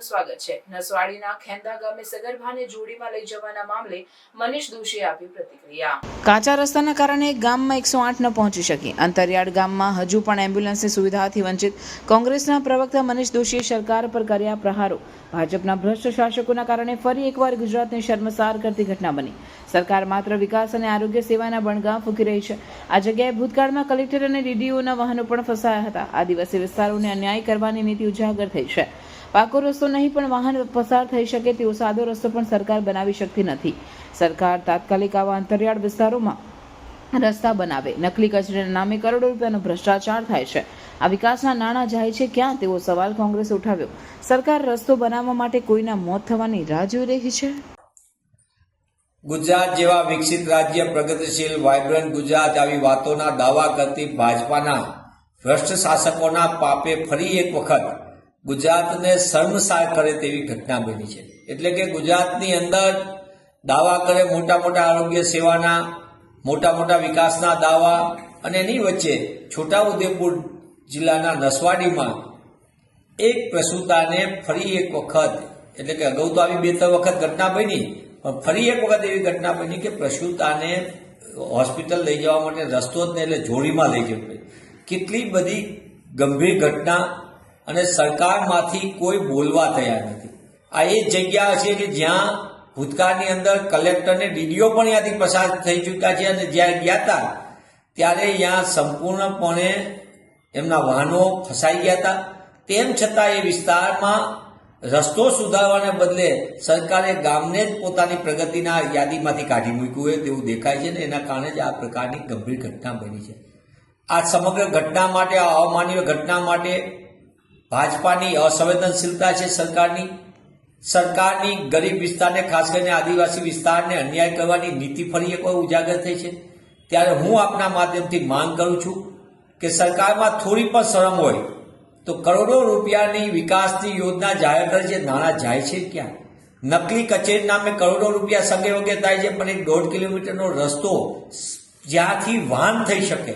સ્વાગત છે. નસવાડીના ખેંદા ગામે સગર્ભાને જોડીમાં લઈ જવાના મામલે મનીષ દોશીએ આપી પ્રતિક્રિયા. કાચા રસ્તાના કારણે ગામમાં એકસો આઠ ન પહોંચી શકી. અંતરિયાળ ગામમાં હજુ પણ એમ્બ્યુલન્સની સુવિધાથી વંચિત કોંગ્રેસના પ્રવક્તા મનીષ દોશીએ સરકાર પર કર્યા પ્રહારો. ભાજપના ભ્રષ્ટ શાસકોના કારણે ફરી એકવાર ગુજરાતને શર્મસાર કરતી ઘટના બની. સરકાર માત્ર વિકાસ અને આરોગ્ય સેવાના બણગા ફૂંકી રહી છે. આ જગ્યાએ ભૂતકાળમાં કલેક્ટર અને ડીડીઓના વાહનો પણ ફસાયા હતા. આદિવાસી વિસ્તારોને અન્યાય કરવાની નીતિ ઉજાગર થઈ છે. પાકો રસ્તો નહીં, પણ વાહન પસાર થઈ શકે તેવો સાદો રસ્તો પણ સરકાર બનાવી શકતી નથી. સરકાર તાત્કાલિક આવા અંતરિયાળ વિસ્તારોમાં રસ્તા બનાવે. નકલી કચરાના નામે કરોડો રૂપિયાનો ભ્રષ્ટાચાર થાય છે. આ વિકાસના નાણાં જાય છે ક્યાં? તેવો સવાલ કોંગ્રેસે ઉઠાવ્યો. સરકાર રસ્તો બનાવવા માટે કોઈના મોત થવાની રાહ જોઈ રહી છે? ગુજરાત જેવા વિકસિત રાજ્ય પ્રગતિશીલ વાયબ્રન્ટ ગુજરાત આવી વાતોના દાવા કરતી ભાજપાના ભ્રષ્ટ શાસકોના પાપે ફરી એક વખત ગુજરાતને શર્મસાર કરે તેવી ઘટના બની છે. એટલે કે ગુજરાતની અંદર દાવા કરે મોટા મોટા આરોગ્ય સેવાના, મોટા મોટા વિકાસના દાવા અને એની વચ્ચે છોટાઉદેપુર જિલ્લાના નસવાડીમાં એક પ્રસૂતાને ફરી એક વખત, એટલે કે અગાઉ તો આવી બે ત્રણ વખત ઘટના બની, પણ ફરી એક વખત એવી ઘટના બની કે પ્રસૂતાને હોસ્પિટલ લઈ જવા માટે રસ્તો જ નહીં, એટલે જોડીમાં લઈ જવું કેટલી બધી ગંભીર ઘટના અને સરકારમાંથી કોઈ બોલવા તૈયાર નથી. આ એ જગ્યા છે કે જ્યાં ભૂતકાળની અંદર કલેક્ટરને ડીડીઓ પણ ત્યાંથી પસાર થઈ ચૂક્યા છે અને જ્યારે ગયા હતા, ત્યારે અહીંયા સંપૂર્ણપણે એમના વાહનો ફસાઈ ગયા હતા. તેમ છતાં એ વિસ્તારમાં રસ્તો સુધારવાને બદલે સરકારે ગામને જ પોતાની પ્રગતિના યાદીમાંથી કાઢી મૂક્યું હોય તેવું દેખાય છે ને એના કારણે જ આ પ્રકારની ગંભીર ઘટના બની છે. આ સમગ્ર ઘટના માટે, આ અમાનવીય ઘટના માટે ભાજપાની અસંવેદનશીલતા છે સરકારની. સરકારની ગરીબ વિસ્તારને, ખાસ કરીને આદિવાસી વિસ્તારને અન્યાય કરવાની નીતિ ફરી એકવાર ઉજાગર થઈ છે. ત્યારે હું આપના માધ્યમથી માંગ કરું છું કે સરકારમાં થોડી પણ શરમ હોય તો કરોડો રૂપિયાની વિકાસની યોજના જાહેર કરે છે. નાણાં જાય છે ક્યાં? નકલી કચેરી નામે કરોડો રૂપિયા સગે વગે થાય છે, પણ એક દોઢ કિલોમીટરનો રસ્તો જ્યાંથી વાહન થઈ શકે.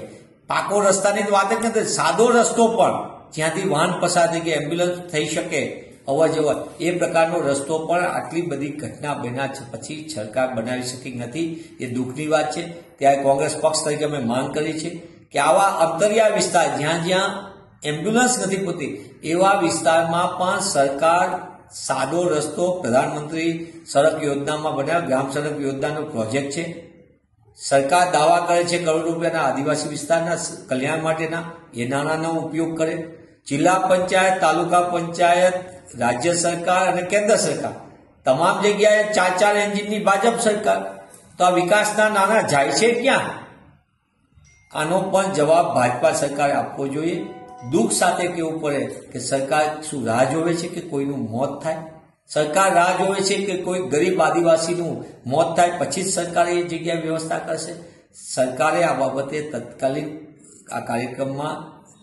પાકો રસ્તાની વાત જ નથી, સાદો રસ્તો પણ જ્યાંથી વાહન પસાર થઈ કે એમ્બ્યુલન્સ થઈ શકે, અવર જવર, એ પ્રકારનો રસ્તો પણ આટલી બધી ઘટના બન્યા પછી સરકાર બનાવી શકી નથી. એ દુઃખની વાત છે. ત્યારે કોંગ્રેસ પક્ષ તરીકે અમે માંગ કરી છે કે આવા અંતરિયાળ વિસ્તાર, જ્યાં જ્યાં એમ્બ્યુલન્સ નથી પૂરતી, એવા વિસ્તારમાં પણ સરકાર સાદો રસ્તો પ્રધાનમંત્રી સડક યોજનામાં બનાવ્યો. ગ્રામ સડક યોજનાનો પ્રોજેક્ટ છે. સરકાર દાવા કરે છે કરોડ રૂપિયાના આદિવાસી વિસ્તારના કલ્યાણ માટેના. એ નાણાંનો ઉપયોગ કરે. જિલ્લા પંચાયત, તાલુકા પંચાયત, રાજ્ય સરકાર અને કેન્દ્ર સરકાર. તમામ જગ્યાએ ચાર ચાર એન્જિનની ભાજપ સરકાર. તો આ વિકાસના નાના જાય છે ક્યાં? આનો પણ જવાબ ભાજપા સરકારે આપવો જોઈએ. દુઃખ સાથે કહેવું પડે કે સરકાર શું રાહ જોવે છે કે કોઈનું મોત થાય? સરકાર રાહ જોવે છે કે કોઈ ગરીબ આદિવાસીનું મોત થાય, પછી જ સરકારે એ જગ્યાએ વ્યવસ્થા કરશે? સરકારે આ બાબતે તત્કાલીન આ કાર્યક્રમમાં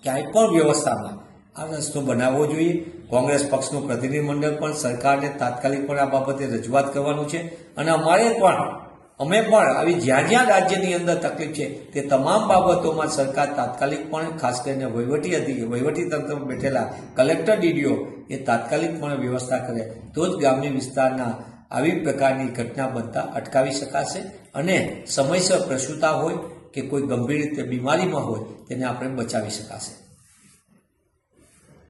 ક્યાંય પણ વ્યવસ્થામાં આ રસ્તો બનાવવો જોઈએ. કોંગ્રેસ પક્ષનું પ્રતિનિધિમંડળ પણ સરકારને તાત્કાલિક પણ આ બાબતે રજૂઆત કરવાનું છે. અને અમારે પણ, અમે પણ આવી જ્યાં જ્યાં રાજ્યની અંદર તકલીફ છે, તે તમામ બાબતોમાં સરકાર તાત્કાલિક પણ ખાસ કરીને વહીવટી અધિક વહીવટી તંત્રમાં બેઠેલા કલેક્ટર ડીડીઓ એ તાત્કાલિક પણ વ્યવસ્થા કરે, તો જ ગ્રામ્ય વિસ્તારના આવી પ્રકારની ઘટના બનતા અટકાવી શકાશે. અને સમયસર પ્રસૂતા હોય કે કોઈ ગંભીર રીતે બીમારીમાં હોય, તેને આપણે બચાવી શકાશે.